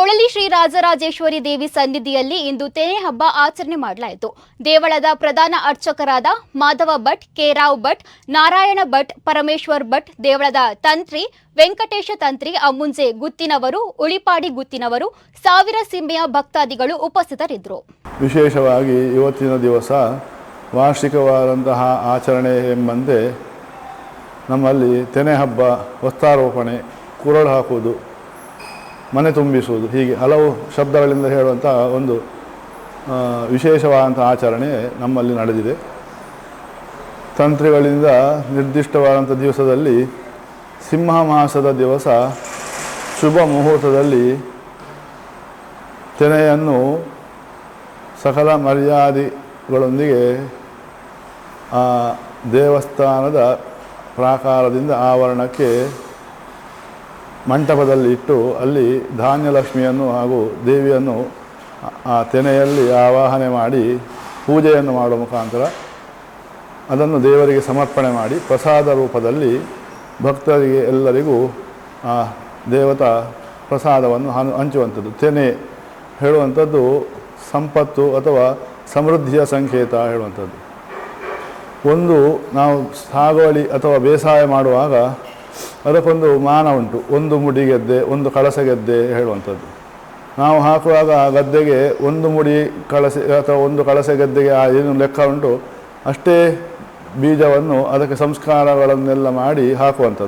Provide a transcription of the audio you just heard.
ಪೊಳಲಿ ಶ್ರೀ ರಾಜರಾಜೇಶ್ವರಿ ದೇವಿ ಸನ್ನಿಧಿಯಲ್ಲಿ ಇಂದು ತೆನೆ ಹಬ್ಬ ಆಚರಣೆ ಮಾಡಲಾಯಿತು. ದೇವಳದ ಪ್ರಧಾನ ಅರ್ಚಕರಾದ ಮಾಧವ ಭಟ್ ಕೆರಾವ್ ಭಟ್, ನಾರಾಯಣ ಭಟ್, ಪರಮೇಶ್ವರ್ ಭಟ್, ದೇವಳದ ತಂತ್ರಿ ವೆಂಕಟೇಶ ತಂತ್ರಿ ಅಮ್ಮುಂಜೆ ಗುತ್ತಿನವರು, ಉಳಿಪಾಡಿ ಗುತ್ತಿನವರು, ಸಾವಿರ ಸಿಂಬೆಯ ಭಕ್ತಾದಿಗಳು ಉಪಸ್ಥಿತರಿದ್ದರು. ವಿಶೇಷವಾಗಿ ಇವತ್ತಿನ ದಿವಸ ವಾರ್ಷಿಕವಾದಂತಹ ಆಚರಣೆ ಎಂಬಂತೆ ನಮ್ಮಲ್ಲಿ ತೆನೆ ಹಬ್ಬ ವಸ್ತಾರೋಪಣೆ ಕುರಳು ಹಾಕುವುದು. ಮನೆ ತುಂಬಿಸುವುದು, ಹೀಗೆ ಹಲವು ಶಬ್ದಗಳಿಂದ ಹೇಳುವಂಥ ಒಂದು ವಿಶೇಷವಾದಂಥ ಆಚರಣೆ ನಮ್ಮಲ್ಲಿ ನಡೆದಿದೆ. ತಂತ್ರಿಗಳಿಂದ ನಿರ್ದಿಷ್ಟವಾದಂಥ ದಿವಸದಲ್ಲಿ ಸಿಂಹ ಮಾಸದ ದಿವಸ ಶುಭ ಮುಹೂರ್ತದಲ್ಲಿ ತೆನೆಯನ್ನು ಸಕಲ ಮರ್ಯಾದೆಗಳೊಂದಿಗೆ ದೇವಸ್ಥಾನದ ಪ್ರಾಕಾರದಿಂದ ಆವರಣಕ್ಕೆ ಮಂಟಪದಲ್ಲಿ ಇಟ್ಟು ಅಲ್ಲಿ ಧಾನ್ಯಲಕ್ಷ್ಮಿಯನ್ನು ಹಾಗೂ ದೇವಿಯನ್ನು ಆ- ತೆನೆಯಲ್ಲಿ ಆವಾಹನೆ ಮಾಡಿ ಪೂಜೆಯನ್ನು ಮಾಡುವ ಮುಖಾಂತರ ಅದನ್ನು ದೇವರಿಗೆ ಸಮರ್ಪಣೆ ಮಾಡಿ ಪ್ರಸಾದ ರೂಪದಲ್ಲಿ ಭಕ್ತರಿಗೆ ಎಲ್ಲರಿಗೂ ಆ ದೇವತಾ ಪ್ರಸಾದವನ್ನು ಹಂಚುವಂಥದ್ದು. ತೆನೆ ಹೇಳುವಂಥದ್ದು ಸಂಪತ್ತು ಅಥವಾ ಸಮೃದ್ಧಿಯ ಸಂಕೇತ ಹೇಳುವಂಥದ್ದು. ಒಂದು ನಾವು ಸಾಗುವಳಿ ಅಥವಾ ಬೇಸಾಯ ಮಾಡುವಾಗ ಅದಕ್ಕೊಂದು ಮಾನ ಉಂಟು. ಒಂದು ಮುಡಿ ಗೆದ್ದೆ, ಒಂದು ಕಳಸ ಗೆದ್ದೆ ಹೇಳುವಂಥದ್ದು. ನಾವು ಹಾಕುವಾಗ ಆ ಗದ್ದೆಗೆ ಒಂದು ಮುಡಿ ಕಳಸೆ, ಅಥವಾ ಒಂದು ಕಳಸೆ ಗದ್ದೆಗೆ ಆ ಏನು ಲೆಕ್ಕ ಉಂಟು, ಅಷ್ಟೇ ಬೀಜವನ್ನು ಅದಕ್ಕೆ ಸಂಸ್ಕಾರಗಳನ್ನೆಲ್ಲ ಮಾಡಿ ಹಾಕುವಂಥದ್ದು.